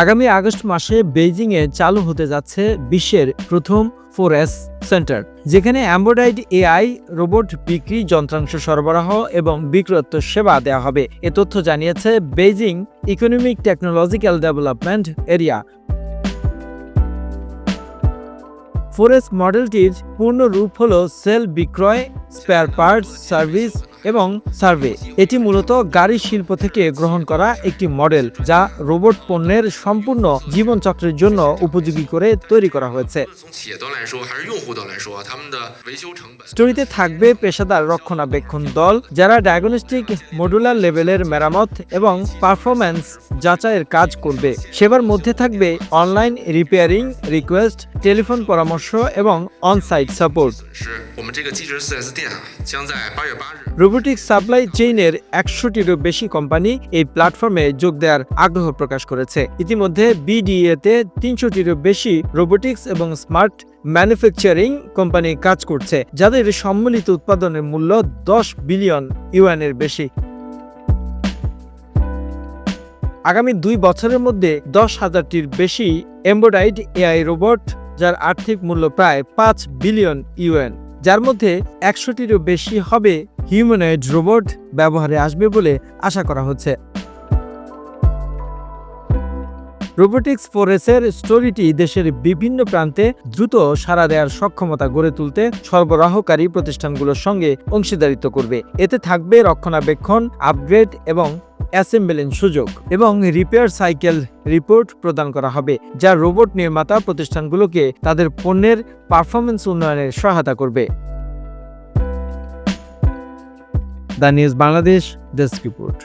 আগামী আগস্ট মাসে বেইজিংয়ে চালু হতে যাচ্ছে বিশ্বের প্রথম ফোর এস সেন্টার, যেখানে অ্যাম্বোডাইড এআই, রোবট বিক্রি, যন্ত্রাংশ সরবরাহ এবং বিক্রয়ত্ব সেবা দেওয়া হবে। এ তথ্য জানিয়েছে Beijing economic technological development area. Four S মডেলটির পূর্ণ রূপ হল সেল বিক্রয়, স্পেয়ার পার্টস, সার্ভিস এবং সার্ভে। এটি মূলত গাড়ি শিল্প থেকে গ্রহণ করা একটি মডেল যা রোবট পণ্যের সম্পূর্ণ জীবনচক্রের জন্য উপযোগী করে তৈরি করা হয়েছে। স্টোরিতে থাকবে পেশাদার রক্ষণাবেক্ষণ দল, যারা ডায়াগনস্টিক মডুলার লেভেলের মেরামত এবং পারফরম্যান্স যাচাইয়ের কাজ করবে। সেবার মধ্যে থাকবে অনলাইন রিপেয়ারিং রিকোয়েস্ট টেলিফোন পরামর্শ এবং onsite support 我们这个机智 4S 店啊，将在八月八日。 robotic supply চেইনের একশোটিরও বেশি কোম্পানি এই প্ল্যাটফর্মে যোগ দেওয়ার আগ্রহ প্রকাশ করেছে ইতিমধ্যে বিডিএতে তিনশোটিরও বেশি রোবোটিক্স এবং স্মার্ট ম্যানুফ্যাকচারিং কোম্পানি কাজ করছে যাদের সম্মিলিত উৎপাদনের মূল্য দশ বিলিয়ন ইউএনের বেশি আগামী দুই বছরের মধ্যে দশ হাজারটির বেশি এমবোডাইড এআই রোবট যার আর্থিক মূল্য প্রায় পাঁচ বিলিয়ন ইউএন যার মধ্যে একশোটিরও বেশি হবে হিউম্যানয়েড রোবট ব্যবহারে আসবে বলে আশা করা হচ্ছে। রোবোটিক্স ফোরেসের স্টোরিটি দেশের বিভিন্ন প্রান্তে দ্রুত সাড়া দেওয়ার সক্ষমতা গড়ে তুলতে সরবরাহকারী প্রতিষ্ঠানগুলোর সঙ্গে অংশীদারিত্ব করবে। এতে থাকবে রক্ষণাবেক্ষণ আপগ্রেড এবং অ্যাসেম্বলিং সুযোগ এবং রিপেয়ার সাইকেল রিপোর্ট প্রদান করা হবে, যা রোবট নির্মাতা প্রতিষ্ঠানগুলোকে তাদের পণ্যের পারফরমেন্স উন্নয়নে সহায়তা করবে। The news Bangladesh desk report.